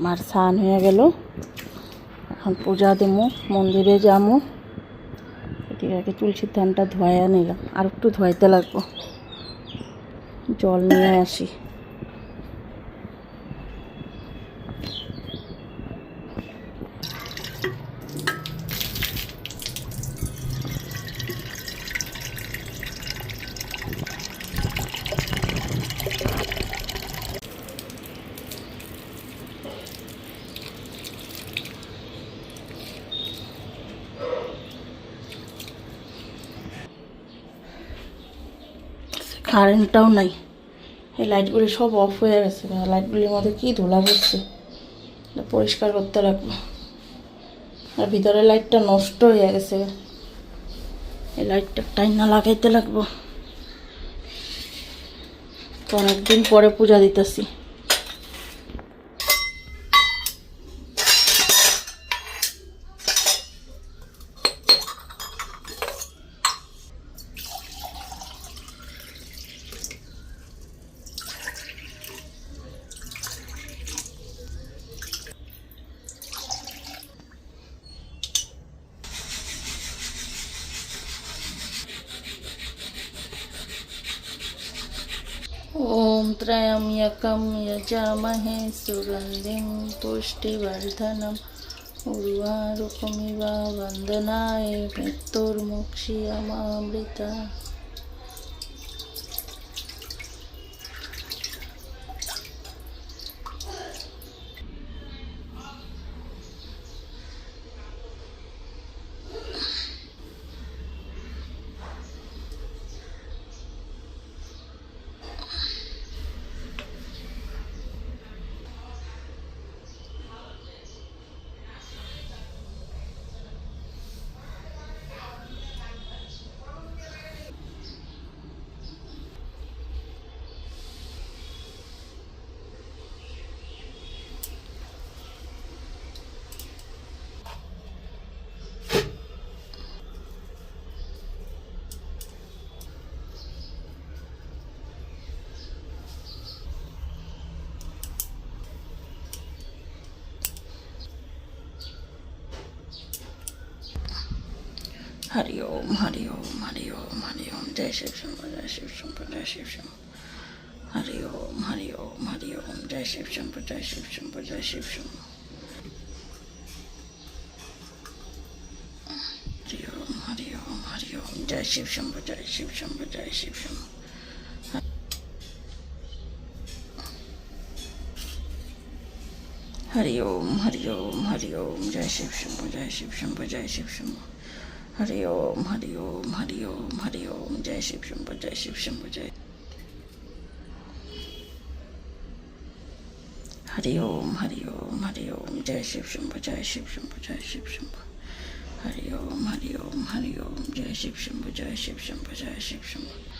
আমার স্নান হয়ে গেল। এখন পূজা দেবো, মন্দিরে যাব। এদিকে আগে তুলসীর ধানটা ধোয়া নিলাম। আর একটু ধোয়াইতে লাগবো। জল নিয়ে আসি। কারেন্টটাও নাই। এই লাইটগুলি সব অফ হয়ে গেছে। লাইটগুলির মধ্যে কি ধুলা পড়ছে পরিষ্কার করতে লাগবে। আর ভিতরে লাইটটা নষ্ট হয়ে গেছে। এই লাইটটা টাইনা লাগাইতে লাগবো। অনেকদিন পরে পূজা দিতেছি। त्र्यम्यकं यजामहे सुगन्धिं पुष्टिवर्धनम् उर्वारुकमिव वन्दनाय मृत्युर्मुक्षीयमामृता हरि ओम हरि ओम हरि ओम हरि ओम जय शिव शंभो जय शिव शंभो जय शिव शंभो हरि ओम हरि ओम हरि ओम जय शिव शंभो जय शिव शंभो जय शिव शंभो हरि ओम हरि ओम हरि ओम जय शिव शंभो जय शिव शंभो जय शिव शंभो हरि ओम हरि ओम हरि ओम जय शिव शंभो जय शिव शंभो जय शिव शंभो હરિ ઓમ હરિ ઓમ હરિ ઓમ હરિ ઓમ જય શિવ શંભુ, જય શિવ શંભુ, જય. હરિ ઓમ હરિ ઓમ હરિ ઓમ જય શિવ શંભુ, જય શિવ શંભુ, જય શિવ શંભુ. હરિ ઓમ હરિ ઓમ હરિ ઓમ જય શિવ શંભુ, જય શિવ શંભુ, જય શિવ શંભુ.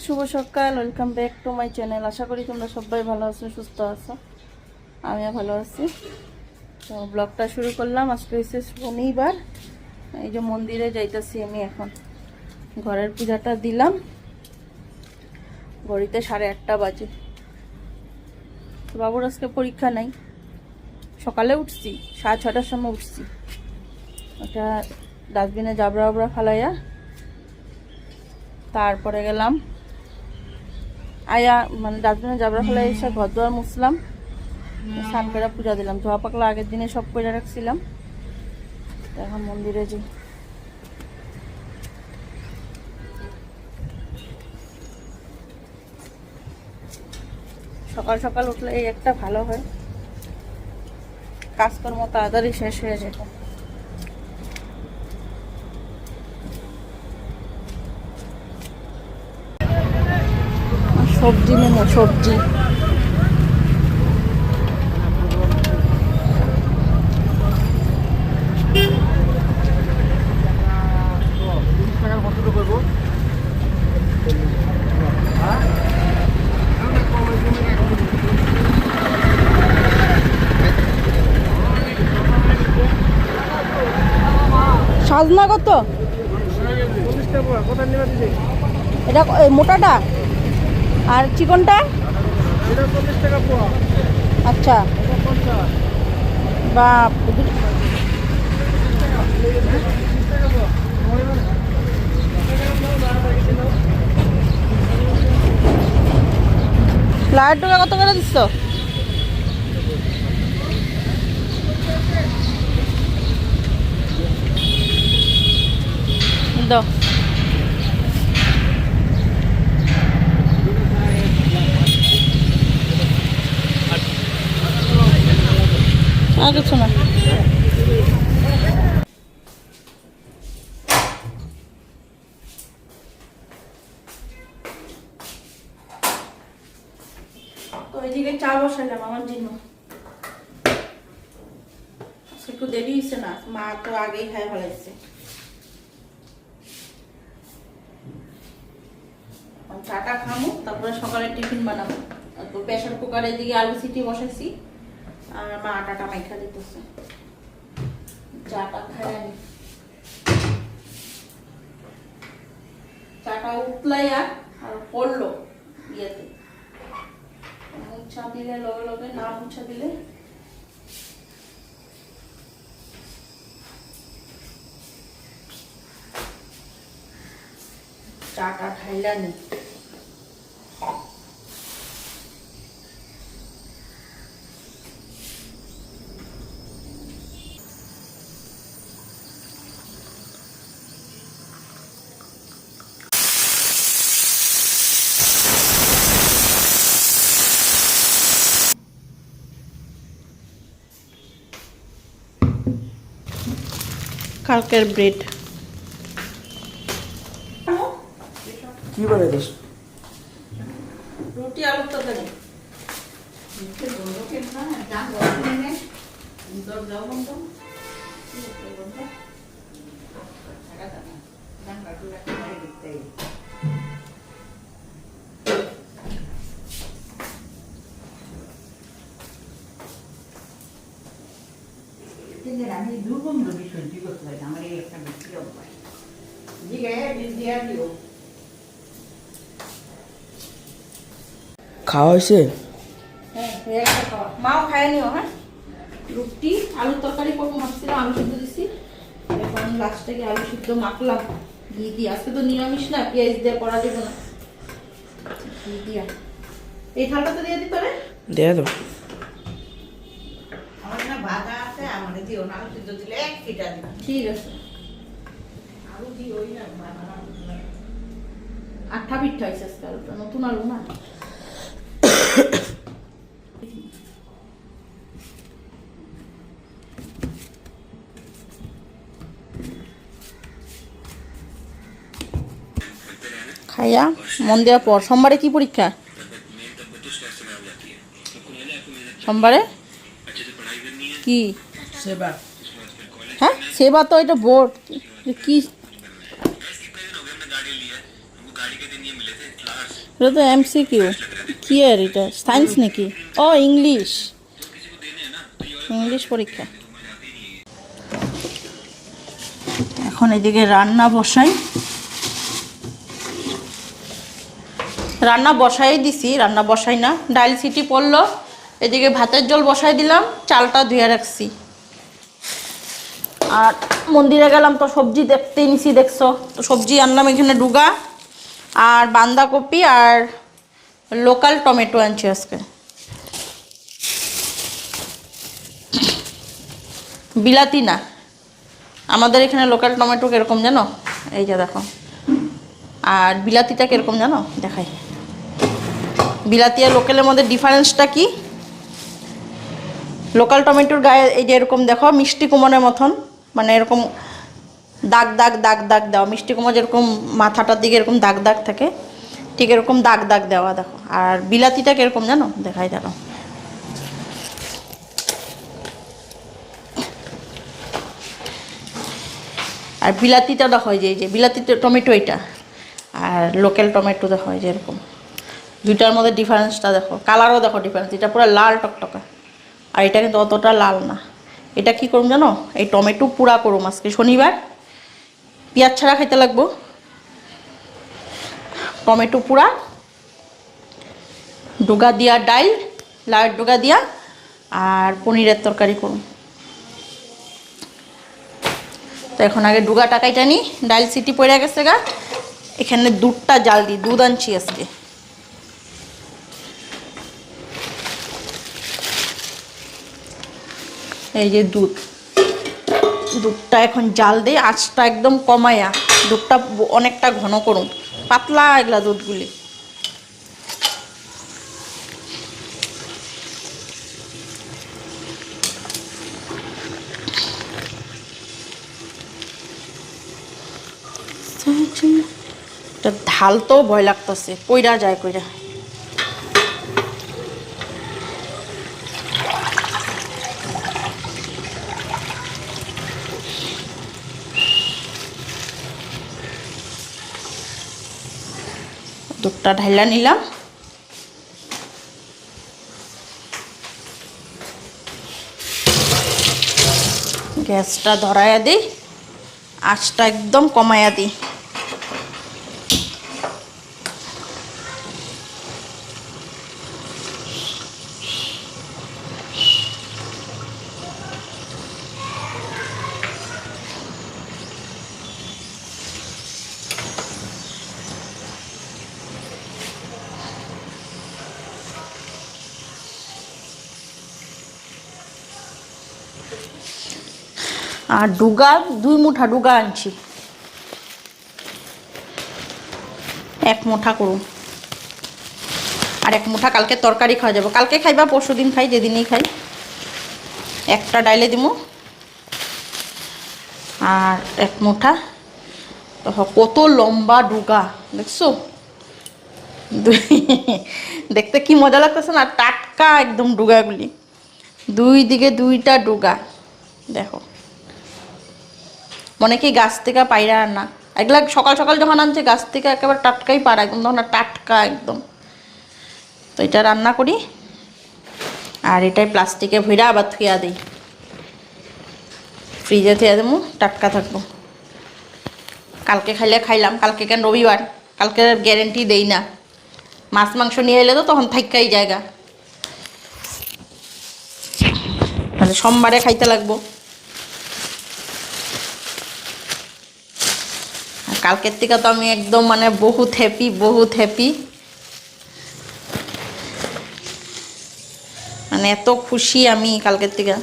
শুভ সকাল welcome back to my channel আশা করি তোমরা সবাই ভালো আছো, সুস্থ আছো। আমিও ভালো আছি। তো ব্লগটা শুরু করলাম। আজকে হচ্ছে শনিবার। এই যে মন্দিরে যাইতেছি আমি এখন। ঘরের পূজাটা দিলাম। ঘড়িতে সাড়ে আটটা বাজে। বাবুর আজকে পরীক্ষা নাই। সকালে উঠছি, সাড়ে ছটার সময় উঠছি। ওটা ডাস্টবিনে জাবরা আবরা ফালাইয়া তারপরে গেলাম। আয়া মানে ডাস্টবিনে জাবরা ফেলে এসে ঘর দুয়ার মুছলাম স্নান করে পূজা দিলাম। ধোয়া পাকলা আগের দিনে সব করে রাখছিলাম। এখন মন্দিরে যে সকাল সকাল উঠলে এই একটা ভালো হয়। কাজকর্ম তাড়াতাড়ি শেষ হয়ে যেত সবজি নেব সবজি। সাজনা কত? এটা মোটাটা? আর চিকনটা? আচ্ছা। বাপ লাড্ডুটা কত করে দিচ্ছ? দাও। আর কিছু চা বসালাম দেরি হয়েছে না, মা তো আগেই খাই ফেলাইছে। চাটা খামো, তারপরে সকালে টিফিন বানাবো। তারপর প্রেশার কুকারে দিকে আলু সিটি বসাইছি। আর মা আটাটা মাইখা দিতেছে। চাটা খাই আমি। চাটা উতলাই আর পড়ল ইয়েতে। মুছা দিলে লগে লগে, না মুছা দিলে চাটা খাইলা নি কালকের ব্রেড। কি বানাইছিস দিও খাওয়া হয়েছে? হ্যাঁ খাওয়া। মাও খায় নিও হ্যাঁ? রুটি আলুর তরকারি করব ভাবছিলাম আলু সিদ্ধ দিছি। এখন লাস্টে গিয়ে আলু সিদ্ধ মাখলাম। ঘি দিয়ে। আজকে তো নিরামিষ না পেঁয়াজ দিয়ে করা যাবে না। ঘি দিয়া। এই থালটা তো দিয়ে দিতে রে দেয়া তো আমার না ভাজা আছে আমার দিও না আলু সিদ্ধ দিলে এক ঠিক আছে। আলু দিও ওই না। আঠা পিঠা হয়েছে আজকে আলুটা নতুন আলু না খাইয়া মন দেওয়ার পর সোমবারে কি পরীক্ষা? সোমবারে? কি? সেবা। হ্যাঁ সেবা তো এটা বোর্ড কি এটা তো এমসি কিউ কি আর এটা? সায়েন্স নাকি? ও ইংলিশ ইংলিশ পরীক্ষা। এখন এদিকে রান্না বসাই। রান্না বসাই দিছি, রান্না বসাই না। ডাল সিটি পড়ল। এদিকে ভাতের জল বসাই দিলাম, চালটা ধুয়ে রাখছি। আর মন্দিরে গেলাম তো সবজি দেখতে নিছি, দেখছ? তো সবজি আনলাম এখানে ডুগা। আর বাঁধাকপি আর লোকাল টমেটো আনছি আজকে। বিলাতি না। আমাদের এখানে লোকাল টমেটো কীরকম জানো? এই যে দেখো। আর বিলাতিটা কীরকম জানো? দেখাই। বিলাতি আর লোকালের মধ্যে ডিফারেন্সটা কি? লোকাল টমেটোর গায়ে এই যে এরকম দেখো, মিষ্টি কুমড়ের মতন। মানে এরকম দাগ দাগ দাগ দাগ দেওয়া। মিষ্টি কুমড় যেরকম মাথাটার দিকে এরকম দাগ দাগ থাকে, ঠিক এরকম দাগ দাগ দেওয়া, দেখো। আর বিলাতিটা কীরকম জানো? দেখাই দেখো আর বিলাতিটা দেখো যে, এই যে, বিলাতি টমেটো এটা। আর লোকাল টমেটো দেখো যে, এরকম। দুইটার মধ্যে ডিফারেন্সটা দেখো। কালারও দেখো ডিফারেন্স এটা পুরো লাল টকটকা। আর এটা কিন্তু অতটা লাল না। এটা কি করুম জানো? এই টমেটো পুরা করুম আজকে শনিবার। পেঁয়াজ ছাড়া খাইতে লাগবো। টমেটো পুরা, ডোগা দিয়া ডাইল লাউয়ের ডুগা দিয়া, আর পনিরের তরকারি করুন তো এখন আগে ডুগা টাকাইটা নি, ডাইল সিটি পড়ে গেছে গা। এখানে দুধটা জাল দিই দুধ আনছি আজকে। এই যে দুধ। দুধটা এখন জাল দিয়ে আঁচটা একদম কমায়া। দুধটা অনেকটা ঘন করুন। পাতলা এগুলা দুধগুলি। ঢাল তো ভয় লাগতেছে কইরা যায় কইরা। দুধটা ঢাইলা নিলাম। গ্যাসটা ধরাইয়া দিই। আঁচটা একদম কমাইয়া দিই। আর ডুগা, দুই মুঠা ডুগা আনছি। এক মুঠা করুন। আর এক মুঠা কালকে তরকারি খাওয়া যাবে। কালকে খাইবা, পরশু দিন খাই, যেদিনই খাই। একটা ডাইলে দিমু। আর এক মুঠা কত লম্বা ডুগা, দেখছ? দেখতে কি মজা লাগতেছে না? টাটকা একদম ডুগাগুলি। দুই দিকে দুইটা ডুগা। দেখো। মনে কি গাছ থেকে পাইরা আর না। এগুলা সকাল সকাল যখন আনছে, গাছ থেকে একেবারে টাটকাই পারা একদম তখন টাটকা একদম। তো এটা রান্না করি। আর এটাই প্লাস্টিকে ভইরা আবার থুয়া দিই। ফ্রিজে থুয়া দেবো, টাটকা থাকব। কালকে খাইলে খাইলাম, কালকে কেন রবিবার? কালকে গ্যারেন্টি দেই না। মাছ মাংস নিয়ে এলে তো তখন থাইকাই জায়গা। তাহলে সোমবারে খাইতে লাগবো। কালকের থেকে তো আমি একদম মানে বহুত হ্যাপি বহুত হ্যাপি মানে এত খুশি আমি কালকের থেকে।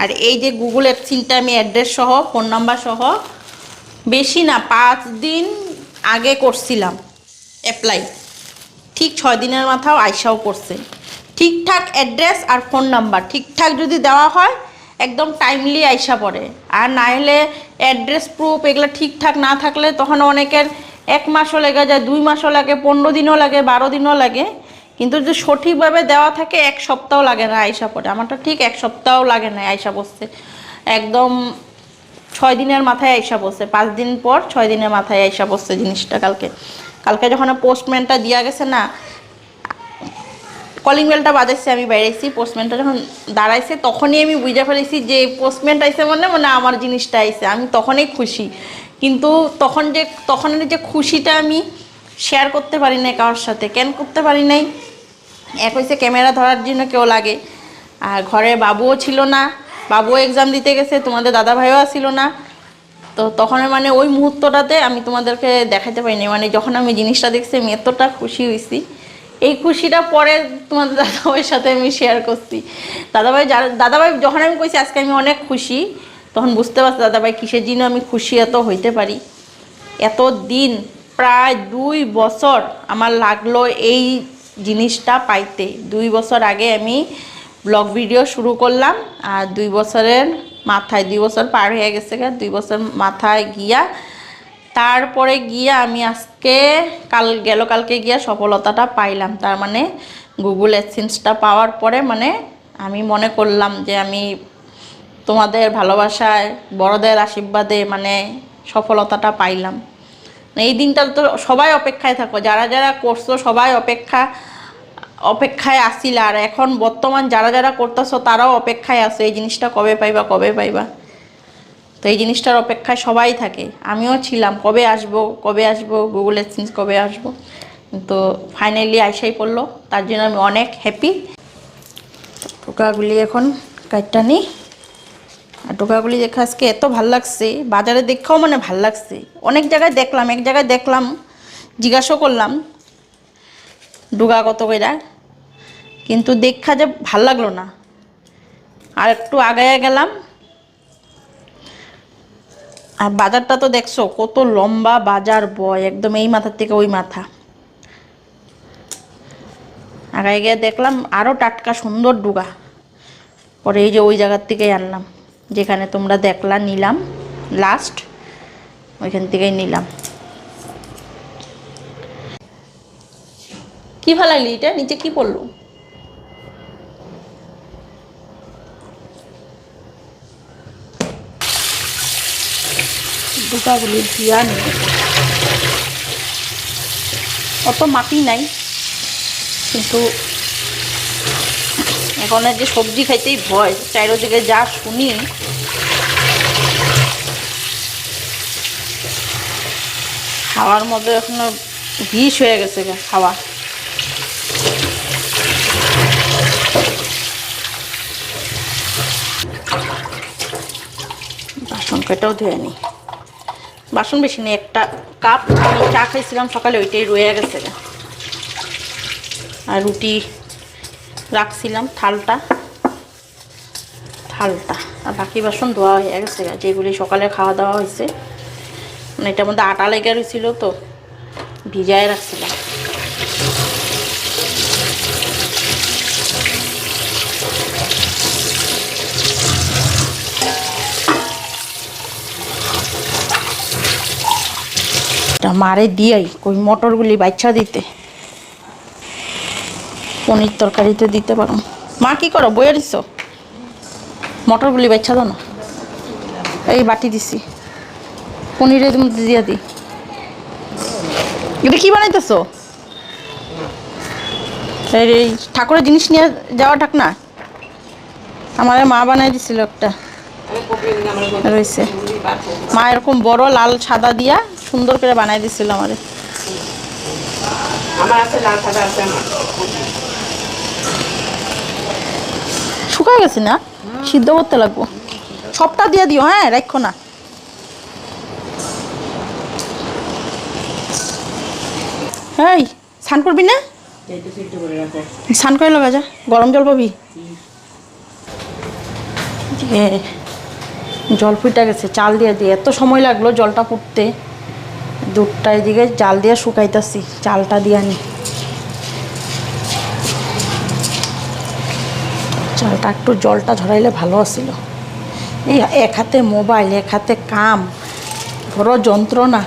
আর এই যে গুগল অ্যাপসিনটা আমি অ্যাড্রেস সহ ফোন নাম্বার সহ, বেশি না, পাঁচ দিন আগে করছিলাম অ্যাপ্লাই ঠিক ছয় দিনের মাথাও আইসাও করছে। ঠিকঠাক অ্যাড্রেস আর ফোন নাম্বার ঠিকঠাক যদি দেওয়া হয়, একদম টাইমলি আইসা পড়ে। আর না হলে অ্যাড্রেস প্রুফ এগুলো ঠিকঠাক না থাকলে তখন অনেকের এক মাসও লেগে যায়, দুই মাসও লাগে, পনেরো দিনও লাগে, বারো দিনও লাগে। কিন্তু যদি সঠিকভাবে দেওয়া থাকে, এক সপ্তাহ লাগে না আইসা পড়ে। আমারটা ঠিক এক সপ্তাহ লাগে না আইসা বসছে একদম ছয় দিনের মাথায় আইসা বসছে পাঁচ দিন পর ছয় দিনের মাথায় আইসা বসছে জিনিসটা কালকে। কালকে যখন পোস্টম্যানটা দিয়া গেছে না কলিং বেলটা বাজাইছে, আমি বাইরেছি পোস্টম্যানটা যখন দাঁড়াইছে, তখনই আমি বুঝে ফেলেছি যে পোস্টম্যান আইসে মানে মানে আমার জিনিসটা আইসে আমি তখনই খুশি। কিন্তু তখন যে তখনের যে খুশিটা আমি শেয়ার করতে পারি নাই কারোর সাথে, কেন করতে পারি নাই? এক হয়েছে ক্যামেরা ধরার জন্য কেউ লাগে, আর ঘরে বাবুও ছিল না, বাবুও এক্সাম দিতে গেছে, তোমাদের দাদা ভাইও ছিল না। তো তখন মানে ওই মুহূর্তটাতে আমি তোমাদেরকে দেখাতে পারিনি মানে যখন আমি জিনিসটা দেখছি, আমি এতটা খুশি হয়েছি এই খুশিটা পরে তোমাদের দাদাভাইয়ের সাথে আমি শেয়ার করছি। দাদাভাই যার দাদাভাই যখন আমি কইছি আজকে আমি অনেক খুশি, তখন বুঝতে পারছি দাদাভাই কিসের জন্য আমি খুশি এত হইতে পারি। এত দিন প্রায় দুই বছর আমার লাগল এই জিনিসটা পাইতে। দুই বছর আগে আমি ব্লগ ভিডিও শুরু করলাম, আর দুই বছরের মাথায় দুই বছর পার হয়ে গেছে দুই বছর মাথায় গিয়া তারপরে গিয়া আমি আজকে কাল, গেল কালকে গিয়া সফলতাটা পাইলাম। তার মানে গুগল অ্যাডসেন্সটা পাওয়ার পরে মানে আমি মনে করলাম যে আমি তোমাদের ভালোবাসায়, বড়দের আশীর্বাদে মানে সফলতাটা পাইলাম। এই দিনটা তো সবাই অপেক্ষায় থাকো, যারা যারা করছ সবাই অপেক্ষা, অপেক্ষায় আসিল। আর এখন বর্তমান যারা যারা করতেছো তারাও অপেক্ষায় আছে, এই জিনিসটা কবে পাইবা কবে পাইবা? তো এই জিনিসটার অপেক্ষায় সবাই থাকে। আমিও ছিলাম, কবে আসব কবে আসব গুগল এক্সচেঞ্জ কবে আসব? তো ফাইনালি আইসাই পড়ল, তার জন্য আমি অনেক হ্যাপি টোকাগুলি এখন কাটটা নিই আর টোকাগুলি দেখে আজকে এত ভালো লাগছে, বাজারে দেখাও মানে ভালো লাগছে। অনেক জায়গায় দেখলাম, এক জায়গায় দেখলাম জিজ্ঞাসা করলাম ডুগা কত কইরা, কিন্তু দেখা যে ভালো লাগল না। আর একটু আগায় গেলাম আর বাজারটা তো দেখছ, কত লম্বা বাজার বয় একদম এই মাথার থেকে ওই মাথা। আগায় গিয়ে দেখলাম আরও টাটকা সুন্দর ডুগা। পরে এই যে ওই জায়গার থেকেই আনলাম, যেখানে তোমরা দেখলা নিলাম লাস্ট ওইখান থেকেই নিলাম। কি ভালো লাগলি এটা? নিচে কি পড়ল? দুটাগুলি দিয়া নিয়ে অত মাটি নাই, কিন্তু এখন যে সবজি খাইতেই ভয় চারিদিকে যা শুনি খাওয়ার মধ্যে এখনও বিষ হয়ে গেছে খাওয়া বাসন কেটেও ধুয়ে নি বাসন বেশি নেই, একটা কাপ আমি চা খাইছিলাম, সকালে ওইটাই রয়ে গেছে আর রুটি রাখছিলাম, থালটা। থালটা। আর বাকি বাসন ধোয়া হয়ে গেছে যেগুলি সকালে খাওয়া দাওয়া হয়েছে। মানে এটার মধ্যে আটা লেগে রয়েছিল তো, ভিজায় রাখছিলাম। মারে দিয়াই, কই মটরগুলি বাচ্চা দিতে। পনির তরকারিতে দিতে পারো মা, কি করো? বইয়ে দিছ? মটরগুলি বাচ্চা দাও না। এই বাটি দিছি। পনিরের মধ্যে দিয়া দি। এটা কি বানাইতেছো? এই ঠাকুরের জিনিস নিয়ে যাওয়া থাক না? আমার মা বানাই দিছিল একটা। রয়েছে। মা এরকম বড় লাল সাদা দিয়া সুন্দর করে বানাই দিছিল আমারে। শুকায় গেছে না? সিদ্ধ করতে লাগবো। সবটা দিয়ে দিও হ্যাঁ রাখো না। এই স্নান করবি না? স্নান করে লগা যা গরম জল পাবি। জল ফুটে গেছে চাল দিয়ে দিয়ে এত সময় লাগল জলটা ফুটতে। দুধটা এদিকে জাল দিয়ে শুকাইতেছি চালটা দিয়ে আনি। চালটা একটু, জলটা ঝরাইলে ভালো আছিল। এই এক হাতে মোবাইল, এক হাতে কাম, বড় যন্ত্রণা।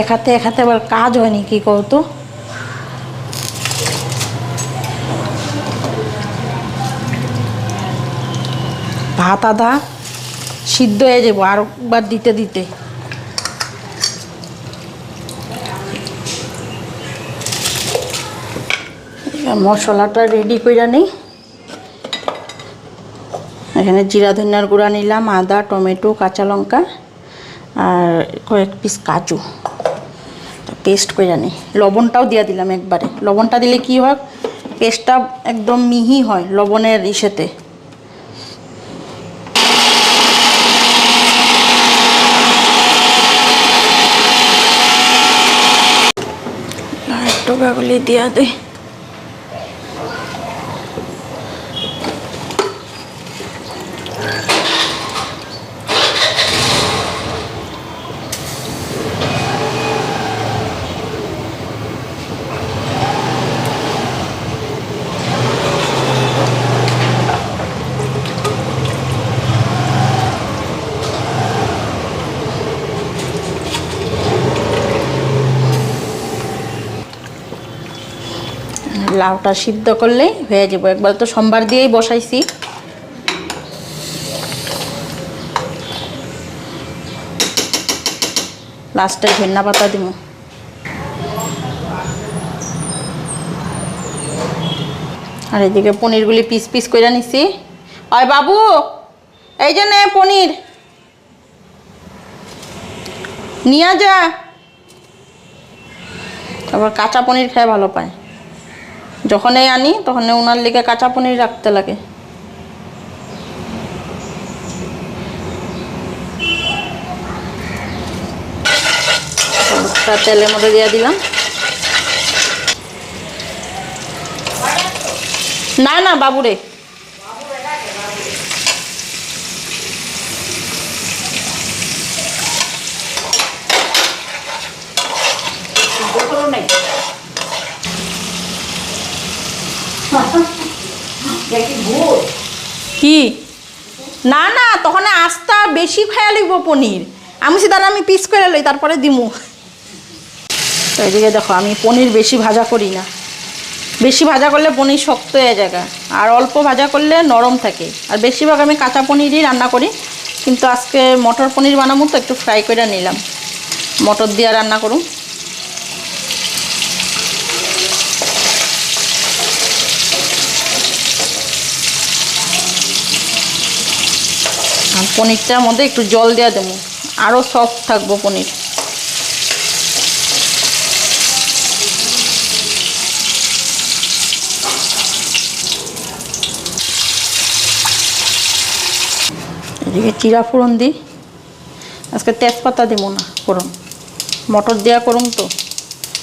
এক হাতে এক হাতে আবার কাজ হয়নি, কি কতো ভাত আধা সিদ্ধ হয়ে যাব আরেকবার দিতে দিতে। মশলাটা রেডি করে নেই। এখানে জিরা ধনিয়ার গুঁড়া নিলাম, আদা, টমেটো, কাঁচা লঙ্কা আর কয়েক পিস কাজু। পেস্ট করে নিই। লবণটাও দিয়ে দিলাম একবারে। লবণটা দিলে কি হয় পেস্টটা একদম মিহি হয় লবণের ইসেতে। টোকাগুলি দিয়া দে লাউটা সিদ্ধ করলেই হয়ে যাব। একবার তো সোমবার দিয়েই বসাইছি। লাস্টে ধন্যা পাতা দিব। আর এদিকে পনিরগুলি পিস পিস করে নিছি। ওই বাবু, এই যে নে পনির। নিয়ে যা। তারপর কাঁচা পনির খেয়ে ভালো পায়। যখনই আনি তখন ওনার লিগে কাঁচা পনির রাখতে লাগে। তেলের মধ্যে দিয়ে দিলাম। না না, বাবুরে গোসলও নাই দেখি ভুল কি? না না, তখন আস্তা বেশি খাইয়া লিখব পনির। আমি সে সেটা আমি পিস করে লই, তারপরে দিমু। তো এদিকে দেখো, আমি পনির বেশি ভাজা করি না। বেশি ভাজা করলে পনির শক্ত হয়ে যায় আর অল্প ভাজা করলে নরম থাকে। আর বেশিরভাগ আমি কাঁচা পনিরই রান্না করি। কিন্তু আজকে মটর পনির বানাবো তো, একটু ফ্রাই করে নিলাম। মটর দিয়ে রান্না করুন আর পনিরটার মধ্যে একটু জল দেওয়া দেবো। আরও সফট থাকব পনির। এদিকে চিরা ফোড়ন দিই। আজকে তেজপাতা দেবো না, ফোড়ন। মটর দেওয়া করুন তো।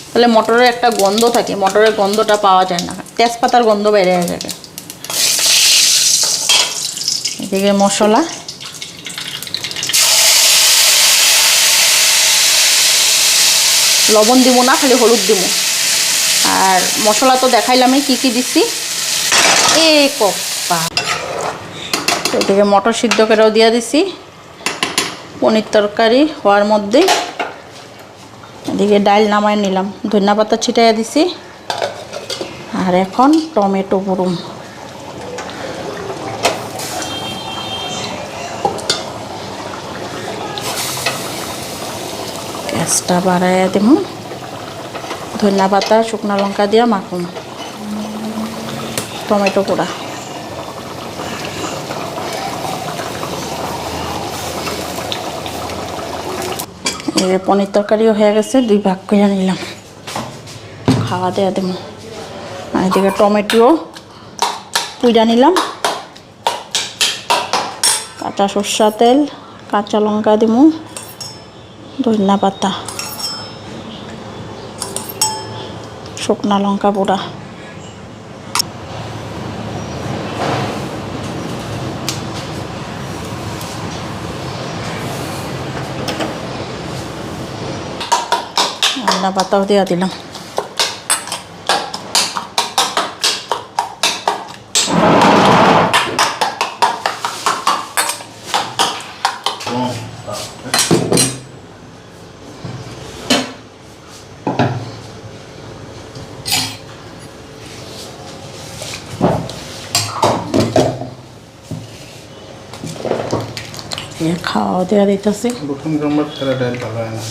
তাহলে মটরের একটা গন্ধ থাকে, মটরের গন্ধটা পাওয়া যায় না। তেজপাতার গন্ধ বেড়ে যায়। এদিকে মশলা। লবণ দিব না, খালি হলুদ দিব আর মশলা তো দেখাইলামই, কি কি দিচ্ছি এ কপ্পা। এদিকে মটর সিদ্ধ করেও দিয়ে দিছি। পনির তরকারি হওয়ার মধ্যে। এদিকে ডাল নামায় নিলাম। ধনিয়া পাতা ছিটাইয়া দিছি। আর এখন টমেটো পুরুম গ্যাসটা বাড়াইয়া দিব ধনিয়া পাতা শুকনো লঙ্কা দিয়া মাখুন টমেটো পোড়া। পনির তরকারিও হয়ে গেছে, দুই ভাগ করে নিলাম। খাওয়া দেওয়া দেবো আর এদিকে টমেটো পুইরা নিলাম। কাঁচা সর্ষা তেল, কাঁচা লঙ্কা দেবো ধনিয়া পাতা শুকনা লঙ্কা পোড়া ধনিয়া পাতাও দেওয়া দিলাম এ খাওয়া দেওয়া দিতেছি প্রথম নম্বর ছাড়া ডাল ভালো হয় না।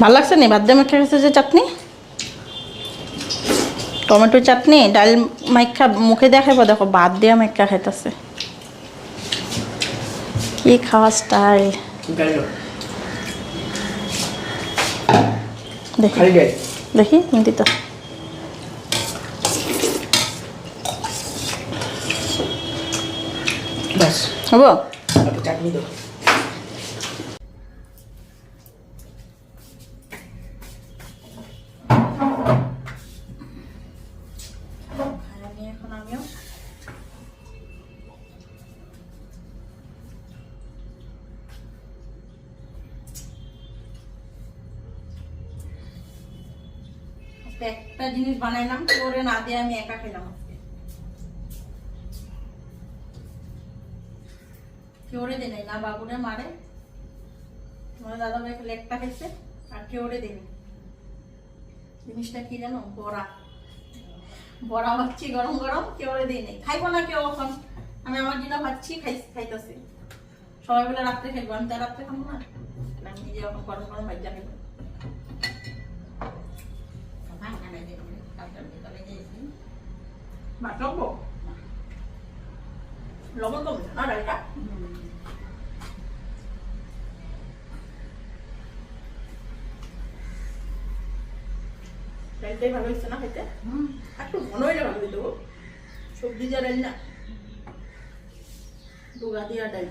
ভালো লাগছে নি? ভাত দিয়ে মেখে গেছে যে চাটনি। টমেটো চাটনি ডাল মাইখা মুখে দেখাইব দেখো ভাত দিয়ে মেখা খাইতেছে। কি খাওয়া স্টাইল দেখি। দেখি তো হব? চাটনি বানাইলাম, করে না দিয়ে আমি একা খেলাম আজকে। কেউরে দে নাই, না বাবুরে, মারে। তোমার দাদা ভাই খালি একটা খেয়েছে আর কেউরে দেনি জিনিসটা কি জানো? বড়া। বড়া ভাবছি গরম গরম, কেউরে দিই নাই। খাইবো না কেউ এখন। আমি আমার জন্য ভাবছি খাই, খাইতেছি। সবাই বলে রাত্রে খাইবো, আমি তো রাত্রে খাব না। আমি নিজে এখন গরম গরম ভাজা খাইবো সবাই খানা দিয়ে কাউকে ভিতরে গিয়েছি ভাত রাখব লবণ কম না ডালটা ডালটাই ভালো হচ্ছে না খেতে একটু ঘন হইলে ভালো হইতো। সবজি যা ডাল না ডুগা দিয়া ডাল।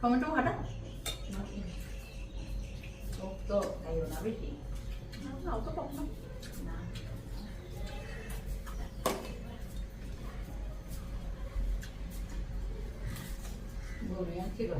টমেটো কাটা อยู่นะวิถีเราก็บอกนะบเลี้ยงที่เรา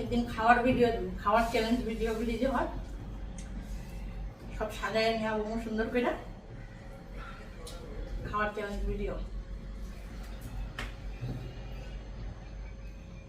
একদিন খাওয়ার ভিডিও খাওয়ার চ্যালেঞ্জ ভিডিওগুলি যে হয়, সব সাজায় নেওয়া সুন্দর করে খাওয়ার চ্যালেঞ্জ ভিডিও